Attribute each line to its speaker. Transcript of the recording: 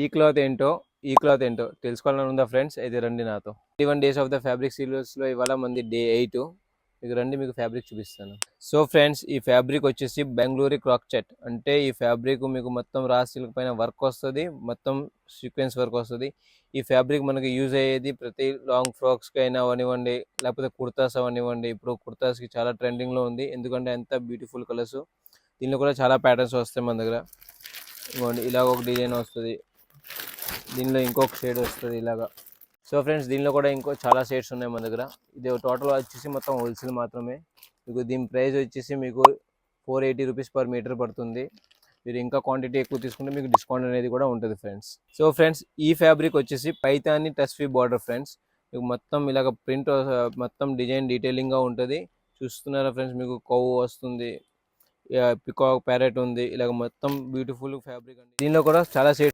Speaker 1: ఈ క్లాత్ ఏంటో ఈ క్లాత్ ఏంటో తెలుసుకోవాలని ఉందా ఫ్రెండ్స్? అయితే రండి నాతో. Twenty one days of the fabric సీరియల్స్లో ఇవాళ మంది డే ఎయిట్. మీకు రండి మీకు ఫ్యాబ్రిక్ చూపిస్తాను. సో ఫ్రెండ్స్ ఈ ఫ్యాబ్రిక్ వచ్చేసి బెంగళూరు క్రాక్ చెట్ అంటే ఈ ఫ్యాబ్రిక్ మీకు మొత్తం రా సిల్క్ పైన వర్క్ వస్తుంది మొత్తం సీక్వెన్స్ వర్క్ వస్తుంది. ఈ ఫ్యాబ్రిక్ మనకి యూజ్ అయ్యేది ప్రతి లాంగ్ ఫ్రాక్స్కి అయినా అవనివ్వండి లేకపోతే కుర్తాస్ అవనివ్వండి. ఇప్పుడు కుర్తాస్కి చాలా ట్రెండింగ్లో ఉంది. ఎందుకంటే ఎంత బ్యూటిఫుల్ కలర్స్ దీనిలో కూడా చాలా ప్యాటర్న్స్ వస్తాయి మన దగ్గర. ఇవ్వండి ఇలాగ ఒక డిజైన్ వస్తుంది. దీనిలో ఇంకొక షేడ్ వస్తుంది ఇలాగా. సో ఫ్రెండ్స్ దీనిలో కూడా ఇంకో చాలా షేడ్స్ ఉన్నాయి మన దగ్గర. ఇది టోటల్ వచ్చేసి మొత్తం హోల్సేల్ మాత్రమే. మీకు దీని ప్రైస్ వచ్చేసి మీకు four eighty rupees per metre పడుతుంది. మీరు ఇంకా క్వాంటిటీ ఎక్కువ తీసుకుంటే మీకు డిస్కౌంట్ అనేది కూడా ఉంటుంది ఫ్రెండ్స్ సో ఫ్రెండ్స్ ఈ ఫ్యాబ్రిక్ వచ్చేసి పైతాని టస్ఫీ బార్డర్ ఫ్రెండ్స్ మీకు మొత్తం ఇలాగ ప్రింట్ మొత్తం డిజైన్ డీటెయిలింగ్గా ఉంటుంది. చూస్తున్నారా ఫ్రెండ్స్ మీకు కొవ్వు వస్తుంది. పికాక్ ప్యారెట్ ఉంది. ఇలాగ మొత్తం బ్యూటిఫుల్ ఫ్యాబ్రిక్ అండి. దీనిలో కూడా చాలా షేడ్స్